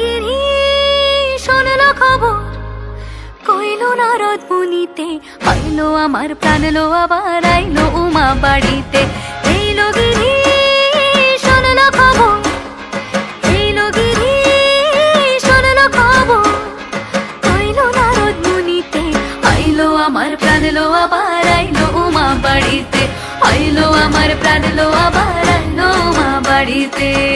গিরি শোনলো খবর। কইলো মুনিতে আইলো আমার প্রাণ আবার আইলো উমা বাড়িতে। এইলো গিরি মুনিতে আমার প্রাণ লো, আবার আইলো উমা বাড়িতে। আইলো আমার প্রাণ লো, আবার আইলো বাড়িতে।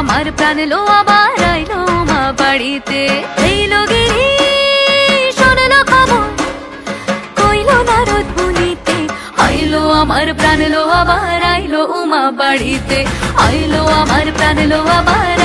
আমার প্রাণ লো, আবার আইলো মা বাড়িতে। এইলো গিরি, শোনলো খবর, কইলো নারদ বুনিতে আইলো আমার প্রাণ লো, আবার আইলো উমা বাড়িতে। আইলো আমার প্রাণ লো, আবার